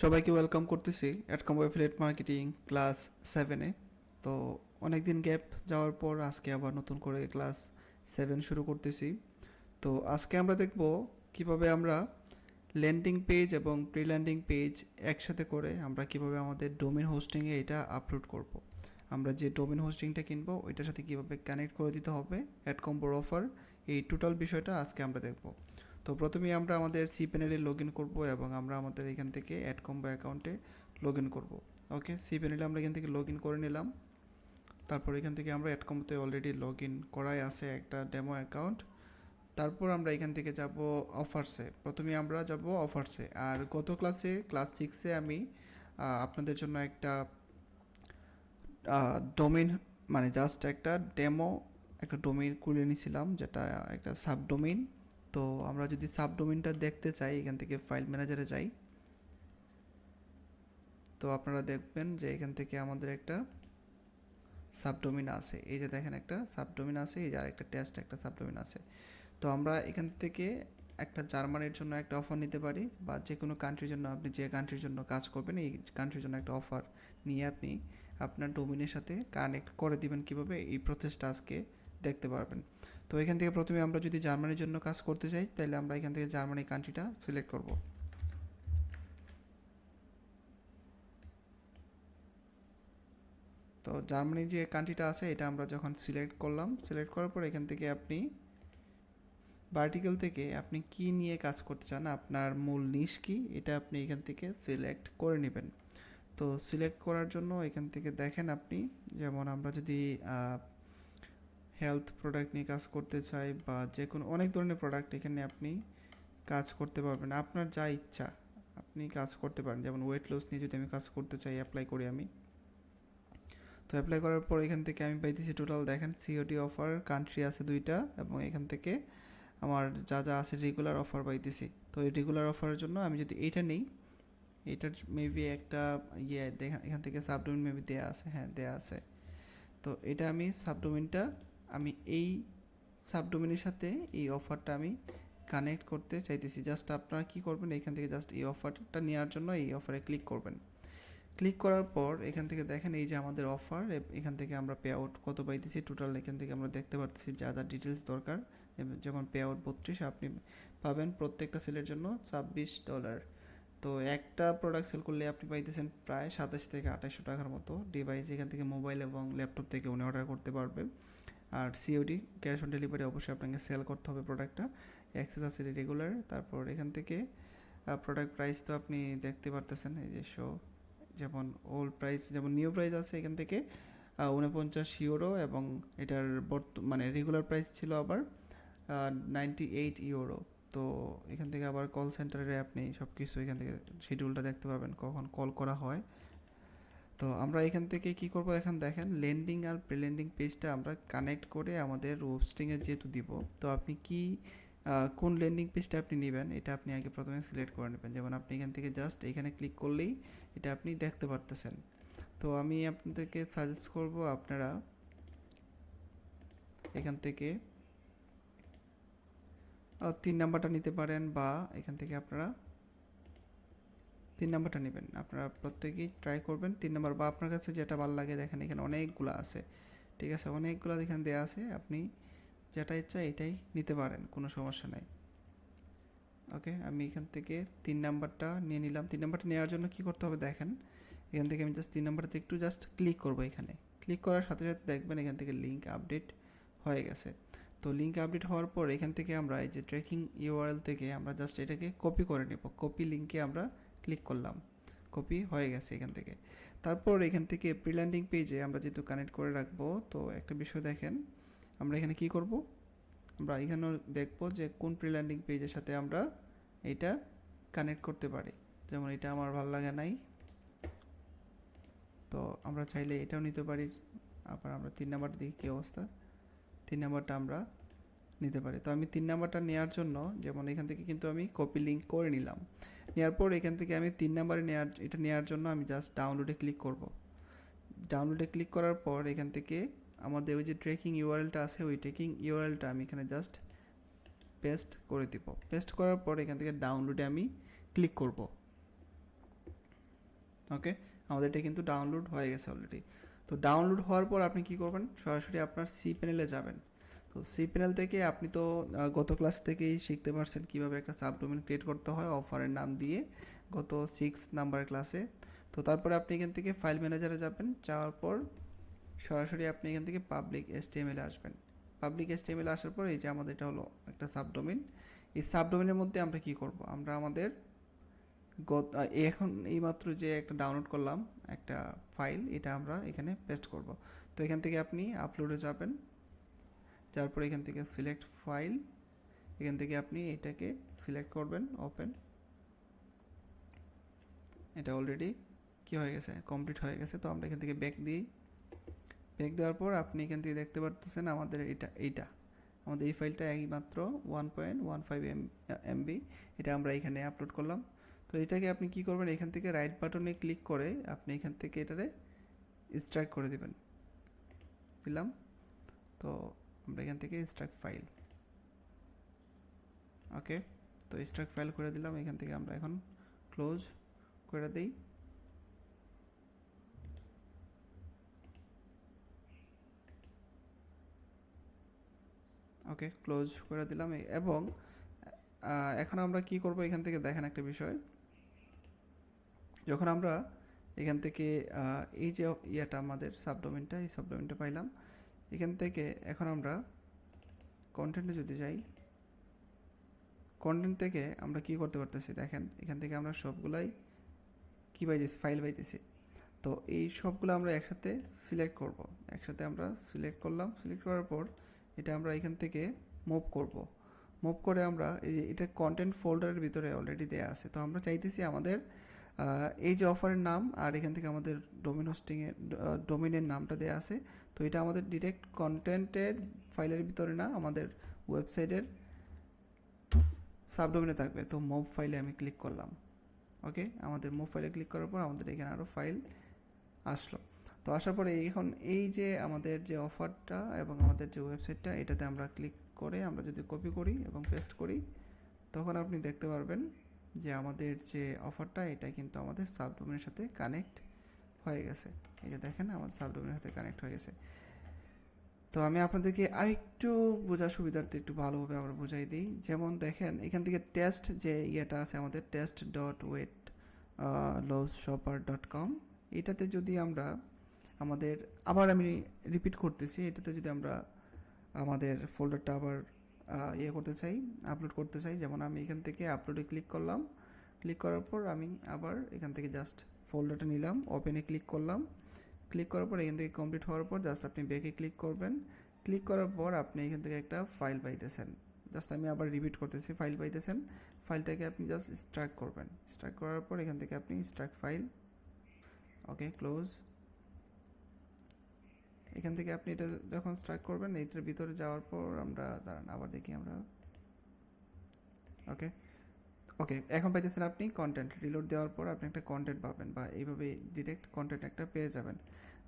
সবাইকে ওয়েলকাম করতেছি অ্যাটকম affiliate marketing class সেভেনে তো অনেক দিন গ্যাপ যাওয়ার পর আজকে আবার নতুন করে ক্লাস সেভেন শুরু করতেছি। তো আজকে আমরা দেখব কীভাবে আমরা ল্যান্ডিং পেজ এবং প্রি ল্যান্ডিং পেজ একসাথে করে আমরা কীভাবে আমাদের ডোমেন হোস্টিংয়ে এটা আপলোড করব। আমরা যে ডোমেন হোস্টিংটা কিনবো, ওইটার সাথে কীভাবে কানেক্ট করে দিতে হবে অ্যাড কম্বোর অফার এই টোটাল বিষয়টা আজকে আমরা দেখব। তো প্রথমেই আমরা আমাদের সি প্যানেলে লগ ইন করব এবং আমরা আমাদের এখান থেকে অ্যাড কম্বো অ্যাকাউন্টে লগ ইন করব। ওকে সি প্যানেলে আমরা এখান থেকে লগ ইন করে নিলাম। তারপর এখান থেকে আমরা অ্যাড কম্বোতে অলরেডি লগ ইন করাই আছে একটা ডেমো অ্যাকাউন্ট তারপর আমরা এখান থেকে যাব অফার্সে প্রথমে আমরা যাব অফার্সে আর গত ক্লাসে ক্লাস সিক্সে আমি আপনাদের জন্য একটা ডোমেন মানে জাস্ট একটা ডেমো একটা ডোমেন খুলে নিয়েছিলাম, যেটা একটা সাবডোমেইন তো আমরা যদি সাবডোমেইনটা দেখতে চাই, এখান থেকে ফাইল ম্যানেজারে যাই। তো আপনারা দেখবেন যে এখান থেকে আমাদের একটা সাবডোমিন আছে। এই যে দেখেন একটা সাবডোমিন আছে, এই যে আরেকটা টেস্ট একটা সাবডোমিন আছে। তো আমরা এখান থেকে একটা জার্মানির জন্য একটা অফার নিতে পারি বা যে কোনো কান্ট্রির জন্য আপনি যে কান্ট্রির জন্য কাজ করবেন, এই কান্ট্রির জন্য একটা অফার নিয়ে আপনি আপনার ডোমিনের সাথে কানেক্ট করে দিবেন কীভাবে, এই প্রসেসটা আজকে দেখতে পারবেন। তো এখান থেকে প্রথমে আমরা যদি জার্মানির জন্য কাজ করতে চাই তাহলে আমরা এখান থেকে জার্মানি কান্ট্রিটা সিলেক্ট করব। তো জার্মানি যে কান্ট্রিটা আছে, এটা আমরা যখন সিলেক্ট করলাম সিলেক্ট করার পর এখান থেকে আপনি ভার্টিক্যাল থেকে আপনি কি নিয়ে কাজ করতে চান, আপনার মূল নিশ কি, এটা আপনি এখান থেকে সিলেক্ট করে নেবেন। তো সিলেক্ট করার জন্য এখান থেকে দেখেন আপনি, যেমন আমরা যদি হেলথ প্রোডাক্ট নিয়ে কাজ করতে চাই বা যে কোনো, অনেক ধরনের প্রোডাক্ট এখানে আপনি কাজ করতে পারবেন। আপনার যা ইচ্ছা, আপনি কাজ করতে পারেন। যেমন ওয়েট লস নিয়ে যদি আমি কাজ করতে চাই অ্যাপ্লাই করি আমি। তো অ্যাপ্লাই করার পর এখান থেকে আমি পাইতেছি টোটাল দেখেন সিওডি অফার কান্ট্রি আছে দুইটা এবং এখান থেকে আমার যা যা আছে রেগুলার অফার পাইতেছি। তো এই রেগুলার অফারের জন্য আমি যদি এইটা নেই, এটার মেবি একটা ইয়ে দেখা এখান থেকে সাবডোমেন মেবি দেয়া আছে হ্যাঁ দেয়া আছে। তো এটা আমি সাবডোমেনটা আমি এই সাবডোমেনের সাথে এই অফারটা আমি কানেক্ট করতে চাইতেছি। জাস্ট আপনারা কি করবেন, এখান থেকে জাস্ট এই অফারটা নেওয়ার জন্য এই অফারে ক্লিক করবেন। ক্লিক করার পর এখান থেকে দেখেন এই যে আমাদের অফার এখান থেকে আমরা পে আউট কত পাইতেছি? টোটাল এখান থেকে আমরা দেখতে পারতেছি যা যা ডিটেলস দরকার। যেমন পে আউট বত্রিশ, আপনি পাবেন প্রত্যেকটা সেলের জন্য ছাব্বিশ ডলার তো একটা প্রোডাক্ট সেল করলে আপনি পাইতেছেন প্রায় সাতাশ থেকে আঠাশশো টাকার মতো। ডিভাইস এখান থেকে মোবাইল এবং ল্যাপটপ থেকে উনি অর্ডার করতে পারবে। আর সিওডি ক্যাশ অন ডেলিভারি অবশ্যই আপনাকে সেল করতে হবে প্রোডাক্টটা অ্যাক্সেস আছে রেগুলার তারপর এখান থেকে প্রোডাক্ট প্রাইস তো আপনি দেখতে পারতেছেন, এই যে শো যেমন ওল্ড প্রাইস যেমন নিউ প্রাইস আছে এখান থেকে উনপঞ্চাশ ইউরো এবং এটার বর্ত মানে রেগুলার প্রাইস ছিল আবার নাইনটি এইট ইউরো তো এখান থেকে আবার কল সেন্টারে আপনি সব কিছু এখান থেকে শিডিউলটা দেখতে পাবেন কখন কল করা হয়। তো আমরা এখান থেকে কি করব এখন দেখেন লেন্ডিং আর প্রিলেন্ডিং পেজটা আমরা কানেক্ট করে আমাদের হোস্টিংয়ে যেহেতু দিব, তো আপনি কি কোন লেন্ডিং পেজটা আপনি নেবেন এটা আপনি আগে প্রথমে সিলেক্ট করে নেবেন। যেমন আপনি এখান থেকে জাস্ট এখানে ক্লিক করলেই এটা আপনি দেখতে পারতেছেন। তো আমি আপনাদেরকে সাজেস্ট করব আপনারা এখান থেকে তিন নাম্বারটা নিতে পারেন বা এখান থেকে আপনারা তিন নাম্বারটা নেবেন। আপনারা প্রত্যেকেই ট্রাই করবেন তিন নাম্বার বা আপনার কাছে যেটা ভালো লাগে দেখেন এখানে অনেকগুলো আছে। ঠিক আছে, অনেকগুলো এখানে দেওয়া আছে, আপনি যেটা ইচ্ছা এটাই নিতে পারেন, কোনো সমস্যা নাই। ওকে আমি এখান থেকে তিন নাম্বারটা নিয়ে নিলাম। তিন নাম্বারটা নেওয়ার জন্য কি করতে হবে দেখেন, এখান থেকে আমি জাস্ট তিন নাম্বারতে একটু জাস্ট ক্লিক করব এখানে। ক্লিক করার সাথে সাথে দেখবেন এখান থেকে লিঙ্ক আপডেট হয়ে গেছে। তো লিঙ্ক আপডেট হওয়ার পর এখান থেকে আমরা এই যে ট্র্যাকিং ইউআরএল থেকে আমরা জাস্ট এটাকে কপি করে নেব। কপি লিঙ্কে আমরা ক্লিক করলাম। কপি হয়ে গেছে এখান থেকে। তারপর এখান থেকে প্রিল্যান্ডিং পেজে আমরা যেহেতু কানেক্ট করে রাখব, তো একটা বিষয় দেখেন, আমরা এখানে কি করব? আমরা এখানেও দেখব যে কোন প্রিল্যান্ডিং পেজের সাথে আমরা এটা কানেক্ট করতে পারি। যেমন এটা আমার ভালো লাগে নাই। তো আমরা চাইলে এটাও নিতে পারি। আবার আমরা তিন নাম্বার দেখি কী অবস্থা। তিন নাম্বারটা আমরা নিতে পারি। তো আমি তিন নাম্বারটা নেওয়ার জন্য যেমন এখান থেকে কিন্তু আমি কপি লিঙ্ক করে নিলাম। নেওয়ার পর এখান থেকে আমি তিন নাম্বারে নেওয়ার এটা নেওয়ার জন্য আমি জাস্ট ডাউনলোডে ক্লিক করব। ডাউনলোডে ক্লিক করার পর এখান থেকে আমাদের ওই যে ট্রেকিং ইউআরএলটা আছে, ওই ট্রেকিং ইউআরএলটা আমি এখানে জাস্ট পেস্ট করে দিব। পেস্ট করার পর এখান থেকে ডাউনলোডে আমি ক্লিক করব। ওকে আমাদের এটা কিন্তু ডাউনলোড হয়ে গেছে অলরেডি তো ডাউনলোড হওয়ার পর আপনি কি করবেন? সরাসরি আপনার সি প্যানেলে যাবেন। তো সি প্যানেল থেকে আপনি তো গত ক্লাস থেকেই শিখতে পারছেন কীভাবে একটা সাবডোমেন ক্রিয়েট করতে হয় অফারের নাম দিয়ে গত সিক্স নাম্বার ক্লাসে তো তারপরে আপনি এখান থেকে ফাইল ম্যানেজারে যাবেন, যাওয়ার পর সরাসরি আপনি এখান থেকে পাবলিক এসটিএমএল আসবেন। পাবলিক এসটিএমএল আসার পর এই যে আমাদের এটা হলো একটা সাবডোমেন এই সাবডোমেনের মধ্যে আমরা কি করব? আমরা আমাদের গত এখন এইমাত্র যে একটা ডাউনলোড করলাম একটা ফাইল এটা আমরা এখানে পেস্ট করব। তো এখান থেকে আপনি আপলোডে যাবেন। যাওয়ার পর এখান থেকে সিলেক্ট ফাইল এখান থেকে আপনি এটাকে সিলেক্ট করবেন ওপেন এটা অলরেডি কি হয়ে গেছে? কমপ্লিট হয়ে গেছে, তো আমরা এখান থেকে ব্যাক দিই। ব্যাক দেওয়ার পর আপনি এখান থেকে দেখতে পারতেছেন আমাদের এটা, এইটা। আমাদের এই ফাইলটা একমাত্র one point one five M MB এটা আমরা এখানে আপলোড করলাম। তো এটাকে আপনি কি করবেন? এখান থেকে রাইট বাটনে ক্লিক করে আপনি এখান থেকে এটাতে স্ট্রাইক করে দিবেন। দিলাম। তো আমরা এখান থেকে স্ট্রাইক ফাইল ওকে তো স্ট্রাইক ফাইল করে দিলাম, এখান থেকে আমরা এখন ক্লোজ করে দিই। ওকে ক্লোজ করে দিলাম। এবং এখন আমরা কি করব এখান থেকে দেখেন একটা বিষয়। যখন আমরা এখান থেকে এই যে ইয়েটা আমাদের সাবডোমেনটা এই সাবডোমেনটা পাইলাম এখান থেকে এখন আমরা কন্টেন্টে যদি যাই কন্টেন্ট থেকে আমরা কি করতে পারতেছি? দেখেন, এখান থেকে আমরা সবগুলাই কি পাইতেছি? ফাইল পাইতেছি। তো এই সবগুলো আমরা একসাথে সিলেক্ট করব। একসাথে আমরা সিলেক্ট করলাম। সিলেক্ট করার পর এটা আমরা এখান থেকে মুভ করব। মুভ করে আমরা এই এটা কন্টেন্ট ফোল্ডারের ভিতরে অলরেডি দেয়া আছে। তো আমরা চাইতেছি আমাদের এই যে অফারের নাম আর এখান থেকে আমাদের ডোমিন হোস্টিংয়ের ডোমিনের নামটা দেয়া আছে। তো এটা আমাদের ডিরেক্ট কন্টেন্টের ফাইলের ভিতরে না, আমাদের ওয়েবসাইটের সাবডোমিনে থাকবে। তো মুভ ফাইলে আমি ক্লিক করলাম। ওকে আমাদের মুভ ফাইলে ক্লিক করার পর আমাদের এখানে আরও ফাইল আসলো। তো আসার পরে এখন এই যে আমাদের যে অফারটা এবং আমাদের যে ওয়েবসাইটটা এটাতে আমরা ক্লিক করে আমরা যদি কপি করি এবং পেস্ট করি, তখন আপনি দেখতে পারবেন যে আমাদের যে অফারটা এটা কিন্তু আমাদের সাবডোমেনের সাথে কানেক্ট হয়ে গেছে। এই যে দেখেন আমাদের সাবডোমেনের সাথে কানেক্ট হয়ে গেছে। তো আমি আপনাদেরকে আরেকটু বোঝার সুবিধার্থে একটু ভালোভাবে আবার বুঝাই দিই। যেমন দেখেন, এখান থেকে টেস্ট যে ইয়েটা আছে আমাদের test dot weight loss shopper dot com এটাতে যদি আমরা আমাদের, আবার আমি রিপিট করতেছি, এটাতে যদি আমরা আমাদের ফোল্ডারটা আবার ইয়ে করতে চাই আপলোড করতে চাই, যেমন আমি এখান থেকে আপলোডে ক্লিক করলাম। ক্লিক করার পর আমি আবার এখান থেকে জাস্ট ফোল্ডারটা নিলাম ওপেনে ক্লিক করলাম। ক্লিক করার পর এখান থেকে কমপ্লিট হওয়ার পর জাস্ট আপনি ব্যাকে ক্লিক করবেন। ক্লিক করার পর আপনি এখান থেকে একটা ফাইল পাইতেছেন। জাস্ট আমি আবার রিপিট করতেছি ফাইল পাইতেছেন। ফাইলটাকে আপনি জাস্ট স্ট্রাক করবেন। স্ট্রাক করার পর এখান থেকে আপনি স্ট্রাক ফাইল ওকে ক্লোজ এখান থেকে আপনি এটা যখন স্ট্রাক করবেন, এইটার ভিতরে যাওয়ার পর আমরা দাঁড়ান, আবার দেখি আমরা ওকে ওকে এখন পাইতেছেন আপনি কন্টেন্ট রিলোড দেওয়ার পর আপনি একটা কন্টেন্ট পাবেন বা এইভাবে ডিরেক্ট কন্টেন্ট একটা পেয়ে যাবেন।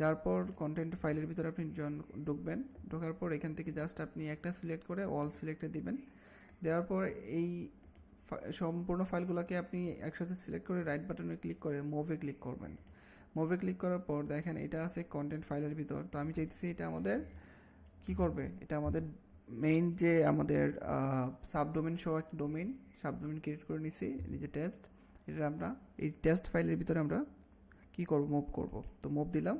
যার পর কন্টেন্ট ফাইলের ভিতরে আপনি জন ঢুকবেন। ঢোকার পর এখান থেকে জাস্ট আপনি একটা সিলেক্ট করে অল সিলেক্টে দিবেন। দেওয়ার পর এই সম্পূর্ণ ফাইলগুলোকে আপনি একসাথে সিলেক্ট করে রাইট বাটনে ক্লিক করে মুভে ক্লিক করবেন। মুভে ক্লিক করার পর দেখেন এটা আছে কন্টেন্ট ফাইলের ভিতর। তো আমি চাইতেছি এটা আমাদের কি করবে? এটা আমাদের মেইন যে আমাদের সাবডোমেন সহ একটা ডোমেইন সাবডোমেন ক্রিয়েট করে নিছি নিজে টেস্ট এটা আমরা, এই টেস্ট ফাইলের ভিতরে আমরা কি করব মুভ করব। তো মুভ দিলাম,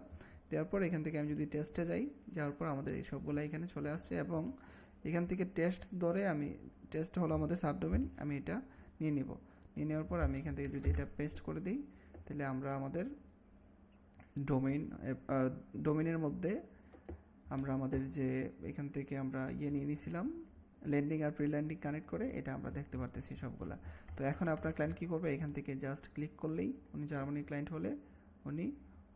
দেওয়ার পর এখান থেকে আমি যদি টেস্টে যাই, যাওয়ার পর আমাদের এই সবগুলো এখানে চলে আসছে এবং এখান থেকে টেস্ট ধরে আমি টেস্ট হলো আমাদের সাবডোমেন আমি এটা নিয়ে নিব। নিয়ে নেওয়ার পর আমি এখান থেকে যদি এটা পেস্ট করে দিই, তাহলে আমরা আমাদের ডোমেইন ডোমেইনের মধ্যে আমরা আমাদের যে এখান থেকে আমরা ইয়ে নিয়ে নিয়েছিলাম ল্যান্ডিং আর প্রি ল্যান্ডিং কানেক্ট করে, এটা আমরা দেখতে পারতেছি সবগুলা। তো এখন আপনার ক্লায়েন্ট কী করবে? এখান থেকে জাস্ট ক্লিক করলেই উনি জার্মানির ক্লায়েন্ট হলে উনি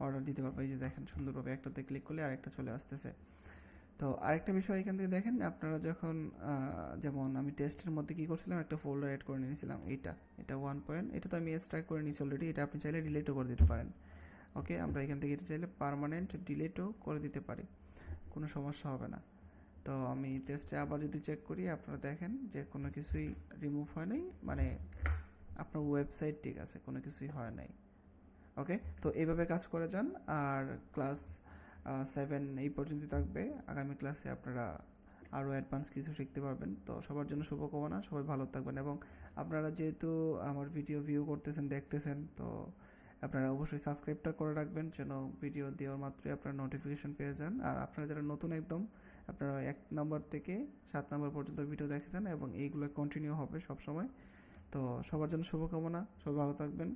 অর্ডার দিতে পারবে। এই যে দেখেন, সুন্দরভাবে একটাতে ক্লিক করলে আরেকটা চলে আসতেছে। তো আরেকটা বিষয় এখান থেকে দেখেন, আপনারা যখন যেমন আমি টেস্টের মধ্যে কী করছিলাম, একটা ফোল্ডার অ্যাড করে নিয়েছিলাম এইটা এটা ওয়ান পয়েন্ট এটা তো আমি স্ট্রাইক করে নিয়েছি অলরেডি এটা আপনি চাইলে ডিলেটও করে দিতে পারেন। ওকে আমরা এখান থেকে এটা চাইলে পার্মানেন্ট ডিলেটও করে দিতে পারি। কোনো সমস্যা হবে না। তো আমি টেস্টে আবার যদি চেক করি, আপনারা দেখেন যে কোনো কিছুই রিমুভ হয় নাই মানে আপনার ওয়েবসাইট ঠিক আছে, কোনো কিছুই হয় নাই। ওকে তো এইভাবে কাজ করে যান, আর ক্লাস সেভেন এই পর্যন্ত থাকবে। আগামী ক্লাসে আপনারা আরও অ্যাডভান্স কিছু শিখতে পারবেন। তো সবার জন্য শুভকামনা, সবাই ভালো থাকবেন। এবং আপনারা যেহেতু আমার ভিডিও ভিউ করতেছেন, দেখতেছেন, তো আপনারা অবশ্যই সাবস্ক্রাইবটা করে রাখবেন যেন ভিডিও দেওয়ার মাত্রই আপনারা নোটিফিকেশন পেয়ে যান। আর আপনারা যারা নতুন একদম, আপনারা এক নম্বর থেকে সাত নম্বর পর্যন্ত ভিডিও দেখে যান এবং এইগুলো কন্টিনিউ হবে সবসময়। তো সবার জন্য শুভকামনা, সবাই ভালো থাকবেন।